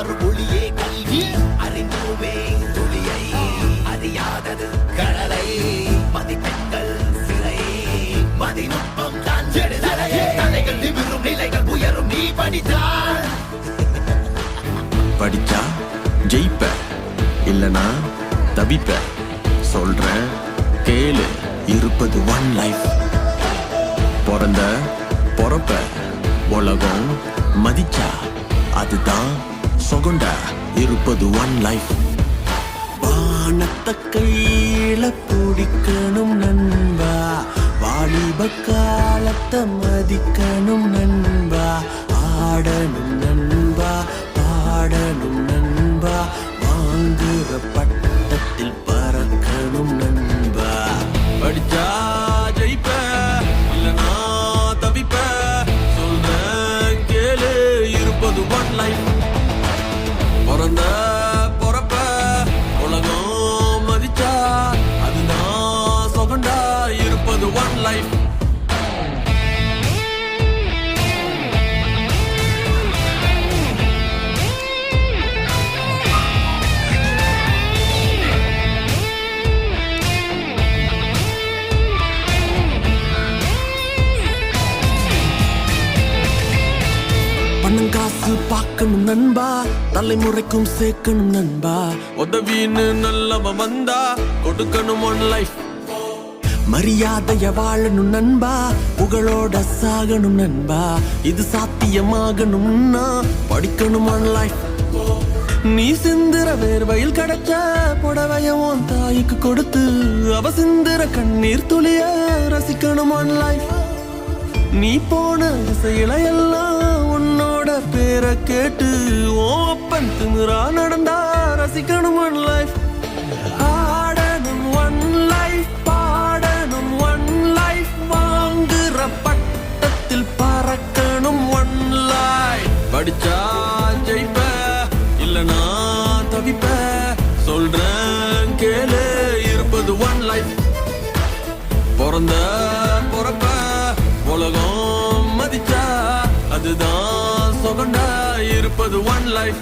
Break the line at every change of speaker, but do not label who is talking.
தரும் ஒளியே கல்வி. அறிந்தோமே ஒளியை. அறியாதது கடலை. மதிப்பெண்கள் சிலை. மதிநுட்பம் தான் செடுதலையே. தலைகள் நிமிரும் நிலைகள் உயரும். நீ படித்தால்.
படிச்சா ஜெயிப்ப. இல்லனா தவிப்ப. சொல்றேன் கேளு. இருப்பது ஒன் லைஃப் பிறந்த பொறப்ப. உலகம் மதிச்சா அதுதான் சொகுண்டா? இருப்பது ஒன் லைஃப் வானத்த கையில பிடிக்கணும் நண்பா. வாலிப காலத்தை மதிக்கணும் நண்பா. ஆடணும் நண்பா பாடணும் நண்பா. வாங்குற பட்டத்தில் பறக்கணும் நண்பா. படிச்சா ஜெயிப்ப இல்லனா தவிப்ப. சொல்றேன் கேளு இருப்பது ஒன் லைஃப் பணம் காசு பார்க்கணும் நண்பா. தலைமுறைக்கும் சேர்க்கணும் நண்பா. உதவின்னு நல்லவ வந்தா கொடுக்கணும் ஒன் லைஃப் மரியாதைய வாழணும் நண்பா. புகழோட சாகணும் நண்பா. இது சாத்தியமாகணும்னா படிக்கணும் ஒன் லைஃப் நீ சிந்துற வேர்வையில் கிடைச்ச புடவைய உன் தாய்க்கு கொடுத்து அவ சிந்துற கண்ணீர் துளிய ரசிக்கணும் ஒன் லைஃப் நீ போன திசையில எல்லாம் பேரை கேட்டு ஓப்பன் திமுறா நடந்தா ரசிக்கணும் ஒன் லைஃப் ஆடணும் ஒன் லைஃப் பாடணும் ஒன் லைஃப் வாங்குற பட்டத்தில் பறக்கணும் ஒன் லைஃப் படிச்சா ஜெயிப்ப இல்லனா தவிப்ப சொல்றேன் கேளு இருப்பது ஒன் லைஃப் பிறந்த பொறப்ப உலகம் மதிச்சா அதுதான். போகண்டா இருப்பது ஒன் லைஃப்